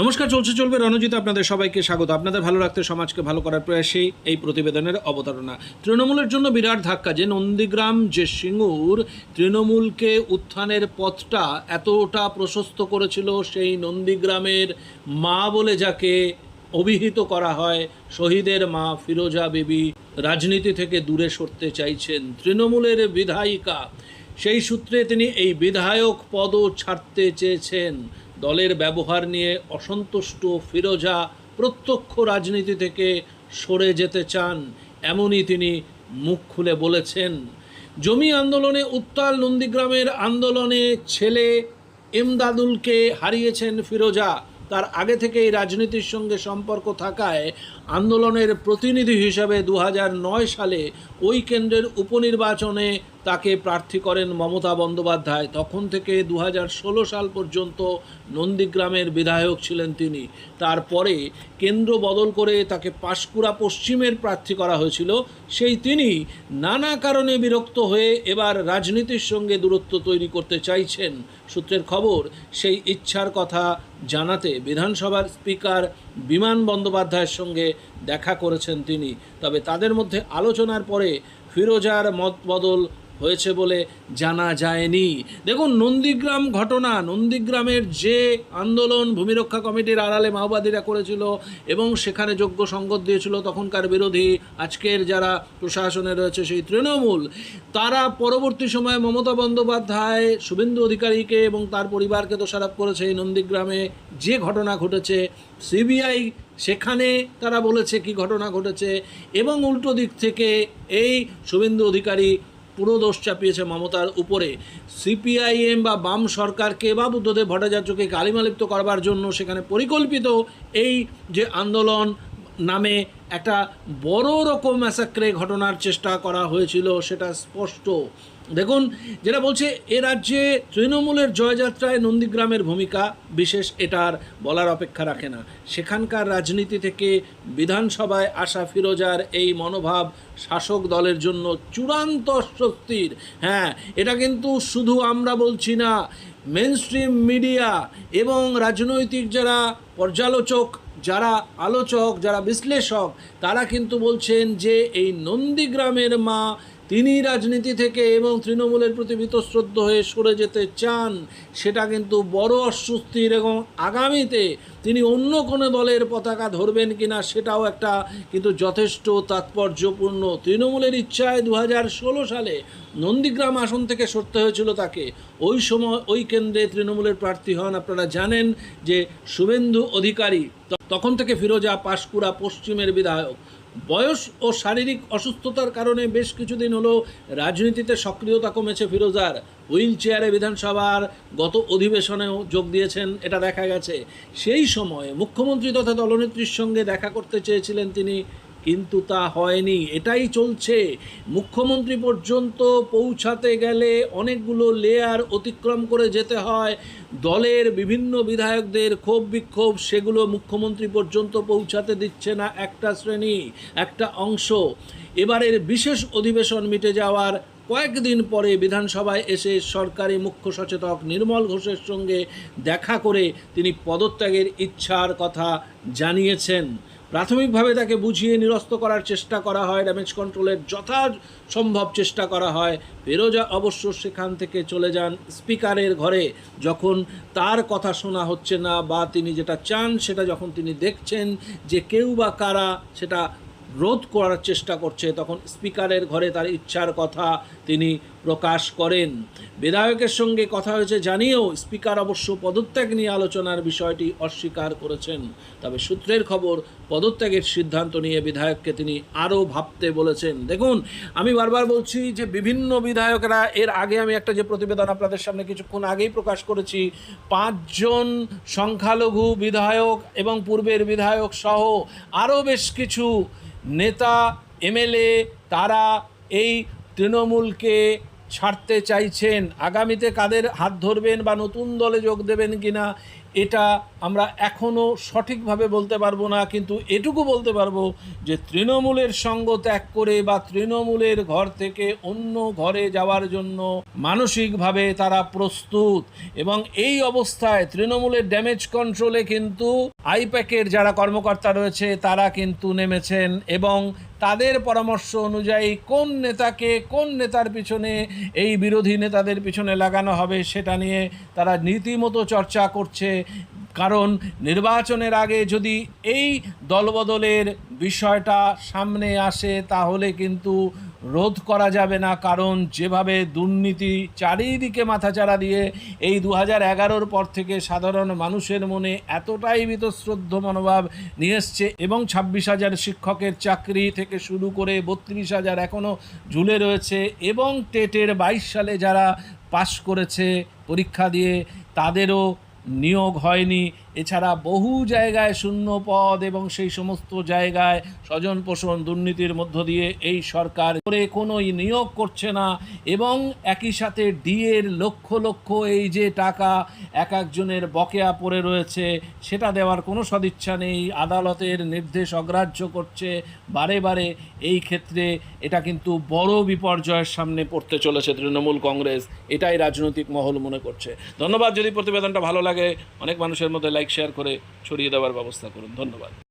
নমস্কার, চলছে, চলবে রণজিৎ, আপনাদের সবাইকে স্বাগত। আপনাদের ভালো রাখতে সমাজকে ভালো করার প্রয়াসেই এই প্রতিবেদনের অবতারণা। তৃণমূলের জন্য বিরাট ধাক্কা, যে নন্দীগ্রাম, যে সিঙ্গুর, তৃণমূলকে উত্থানের পথটা এতটা প্রশস্ত করেছিল সেই নন্দীগ্রামের মা বলে যাকে অভিহিত করা হয়, শহীদের মা ফিরোজা বিবি, রাজনীতি থেকে দূরে সরতে চাইছেন তৃণমূলের বিধায়িকা। সেই সূত্রে তিনি এই বিধায়ক পদও ছাড়তে চেয়েছেন। দলের ব্যবহার নিয়ে অসন্তুষ্ট ফিরোজা প্রত্যক্ষ রাজনীতি থেকে সরে যেতে চান, এমনই তিনি মুখ খুলে বলেছেন। জমি আন্দোলনে উত্তাল নন্দীগ্রামের আন্দোলনে ছেলে এমদাদুলকে হারিয়েছেন ফিরোজা। তার আগে থেকেই রাজনীতির সঙ্গে সম্পর্ক থাকায় আন্দোলনের প্রতিনিধি হিসাবে দু সালে ওই কেন্দ্রের উপনির্বাচনে তাকে প্রার্থী করেন মমতা বন্দ্যোপাধ্যায়। তখন থেকে দু হাজার ষোলো সাল পর্যন্ত নন্দীগ্রামের বিধায়ক ছিলেন তিনি। তারপরে কেন্দ্র বদল করে তাকে পাঁশকুড়া পশ্চিমের প্রার্থী করা হয়েছিল। সেই তিনি নানা কারণে বিরক্ত হয়ে এবার রাজনীতির সঙ্গে দূরত্ব তৈরি করতে চাইছেন। সূত্রের খবর, সেই ইচ্ছার কথা জানাতে বিধানসভার স্পিকার বিমান বন্দ্যোপাধ্যায়ের সঙ্গে দেখা করেছেন তিনি। তবে তাদের মধ্যে আলোচনার পরে ফিরোজার মত বদল হয়েছে বলে জানা যায়নি। দেখুন, নন্দীগ্রাম ঘটনা, নন্দীগ্রামের যে আন্দোলন ভূমিরক্ষা কমিটির আড়ালে মাওবাদীরা করেছিল এবং সেখানে যোগ্য সঙ্গত দিয়েছিল তখনকার বিরোধী, আজকের যারা প্রশাসনে রয়েছে সেই তৃণমূল, তারা পরবর্তী সময়ে মমতা বন্দ্যোপাধ্যায়, শুভেন্দু অধিকারীকে এবং তার পরিবারকে দোষারোপ করেছে এই নন্দীগ্রামে। যে ঘটনা ঘটেছে, সিবিআই সেখানে তারা বলেছে কি ঘটনা ঘটেছে এবং উল্টো দিক থেকে এই শুভেন্দু অধিকারী পুরো দোষ চাপিয়েছে মমতার উপরে। সিপিআইএম বা বাম সরকারকে বা বুদ্ধদেব ভট্টাচার্যকে কালিমালিপ্ত করবার জন্য সেখানে পরিকল্পিত এই যে আন্দোলন নামে একটা বড় রকম অ্যাসাক্রে ঘটনার চেষ্টা করা হয়েছিল, সেটা স্পষ্ট। দেখুন, যেটা বলছে, এ রাজ্যে তৃণমূলের জয়যাত্রায় নন্দীগ্রামের ভূমিকা বিশেষ এটার বলার অপেক্ষা রাখে না। সেখানকার রাজনীতি থেকে বিধানসভায় আসা ফিরোজার এই মনোভাব শাসক দলের জন্য চূড়ান্ত অস্বস্তির হ্যাঁ এটা কিন্তু শুধু আমরা বলছি না মেন স্ট্রিম মিডিয়া এবং রাজনৈতিক যারা পর্যালোচক, যারা আলোচক, যারা বিশ্লেষক, তারা কিন্তু বলছেন যে এই নন্দীগ্রামের মা তিনি রাজনীতি থেকে এবং তৃণমূলের প্রতি বীতশ্রদ্ধ হয়ে সরে যেতে চান, সেটা কিন্তু বড় অস্বস্তির এবং আগামীতে তিনি অন্য কোনো দলের পতাকা ধরবেন কিনা সেটাও একটা কিন্তু যথেষ্ট তাৎপর্যপূর্ণ। তৃণমূলের ইচ্ছায় দু ষোলো সালে নন্দীগ্রাম আসন থেকে সরতে হয়েছিল তাকে। ওই সময় ওই কেন্দ্রে তৃণমূলের প্রার্থী হন, আপনারা জানেন যে শুভেন্দু অধিকারী, তখন থেকে ফিরোজা পাশকুড়া পশ্চিমের বিধায়ক। বয়স ও শারীরিক অসুস্থতার কারণে বেশ কিছুদিন হলো রাজনীতিতে সক্রিয়তা কমেছে ফিরোজার। হুইল চেয়ারে বিধানসভার গত অধিবেশনেও যোগ দিয়েছেন, এটা দেখা গেছে। সেই সময়ে মুখ্যমন্ত্রী তথা দলনেত্রীর সঙ্গে দেখা করতে চেয়েছিলেন তিনি কিন্তু তা হয়নি, এটাই চলছে। মুখ্যমন্ত্রী পর্যন্ত পৌঁছাতে গেলে অনেকগুলো লেয়ার অতিক্রম করে যেতে হয়। দলের বিভিন্ন বিধায়কদের ক্ষোভ বিক্ষোভ, সেগুলো মুখ্যমন্ত্রী পর্যন্ত পৌঁছাতে দিচ্ছে না একটা শ্রেণি, একটা অংশ। এবারের বিশেষ অধিবেশন মিটে যাওয়ার কয়েকদিন পরে বিধানসভায় এসে সরকারি মুখ্য সচেতক নির্মল ঘোষের সঙ্গে দেখা করে তিনি পদত্যাগের ইচ্ছার কথা জানিয়েছেন। প্রাথমিকভাবে তাকে বুঝিয়ে নিরস্ত করার চেষ্টা করা হয় ড্যামেজ কন্ট্রোলের যথাসম্ভব চেষ্টা করা হয়। ফেরোজা অবশ্য সেখান থেকে চলে যান স্পিকারের ঘরে। যখন তার কথা শোনা হচ্ছে না বা তিনি যেটা চান সেটা যখন তিনি দেখছেন যে কেউ বা কারা সেটা রোধ করার চেষ্টা করছে, তখন স্পিকারের ঘরে তার ইচ্ছার কথা তিনি প্রকাশ করেন। বিধায়কের সঙ্গে কথা হয়েছে জানিয়েও স্পিকার অবশ্য পদত্যাগ নিয়ে আলোচনার বিষয়টি অস্বীকার করেছেন। তবে সূত্রের খবর, পদত্যাগের সিদ্ধান্ত নিয়ে বিধায়ককে তিনি আরও ভাবতে বলেছেন। দেখুন, আমি বারবার বলছি যে বিভিন্ন বিধায়করা, এর আগে আমি একটা যে প্রতিবেদন আপনাদের সামনে কিছুক্ষণ আগেই প্রকাশ করেছি, পাঁচজন সংখ্যালঘু বিধায়ক এবং পূর্বের বিধায়ক সহ আরও বেশ কিছু নেতা এমএলএ তারা এই তৃণমূলকে ছাড়তে চাইছেন? আগামীতে কাদের হাত ধরবেন বা নতুন দলে যোগ দেবেন কিনা? এটা আমরা এখনও সঠিকভাবে বলতে পারব না, কিন্তু এটুকু বলতে পারব যে তৃণমূলের সঙ্গ ত্যাগ করে বা তৃণমূলের ঘর থেকে অন্য ঘরে যাওয়ার জন্য মানসিকভাবে তারা প্রস্তুত। এবং এই অবস্থায় তৃণমূলের ড্যামেজ কন্ট্রোলে কিন্তু আইপ্যাকের যারা কর্মকর্তা রয়েছে, তারা কিন্তু নেমেছেন এবং তাদের পরামর্শ অনুযায়ী কোন নেতাকে, কোন নেতার পিছনে এই বিরোধী নেতাদের পিছনে লাগানো হবে সেটা নিয়ে তারা নীতিমতো চর্চা করছে। কারণ নির্বাচনের আগে যদি এই দলবদলের বিষয়টা সামনে আসে তাহলে কিন্তু রোধ করা যাবে না, কারণ যেভাবে দুর্নীতি চারিদিকে মাথাচাড়া দিয়ে এই দু হাজার এগারোর পর থেকে সাধারণ মানুষের মনে এতটাই বীতশ্রদ্ধ মনোভাব নিয়ে এসছে এবং ছাব্বিশ হাজার শিক্ষকের চাকরি থেকে শুরু করে বত্রিশ হাজার এখনও ঝুলে রয়েছে এবং টেটের বাইশ সালে যারা পাশ করেছে পরীক্ষা দিয়ে, তাদেরও নিয়োগ হয়নি। এছাড়া বহু জায়গায় শূন্য পদ এবং সেই সমস্ত জায়গায় স্বজন পোষণ দুর্নীতির মধ্য দিয়ে এই সরকার করে কোনো নিয়োগ করছে না এবং একই সাথে ডিএর লক্ষ লক্ষ এই যে টাকা এক একজনের বকেয়া পড়ে রয়েছে, সেটা দেওয়ার কোনো সদিচ্ছা নেই। আদালতের নির্দেশ অগ্রাহ্য করছে বারে বারে। এই ক্ষেত্রে এটা কিন্তু বড় বিপর্যয়ের সামনে পড়তে চলেছে তৃণমূল কংগ্রেস। এটাই রাজনৈতিক মহল মনে করছে। ধন্যবাদ। যদি প্রতিবেদনটা ভালো লাগে, অনেক মানুষের মধ্যে লাইক শেয়ার করে ছড়িয়ে দেওয়ার ব্যবস্থা করুন। ধন্যবাদ।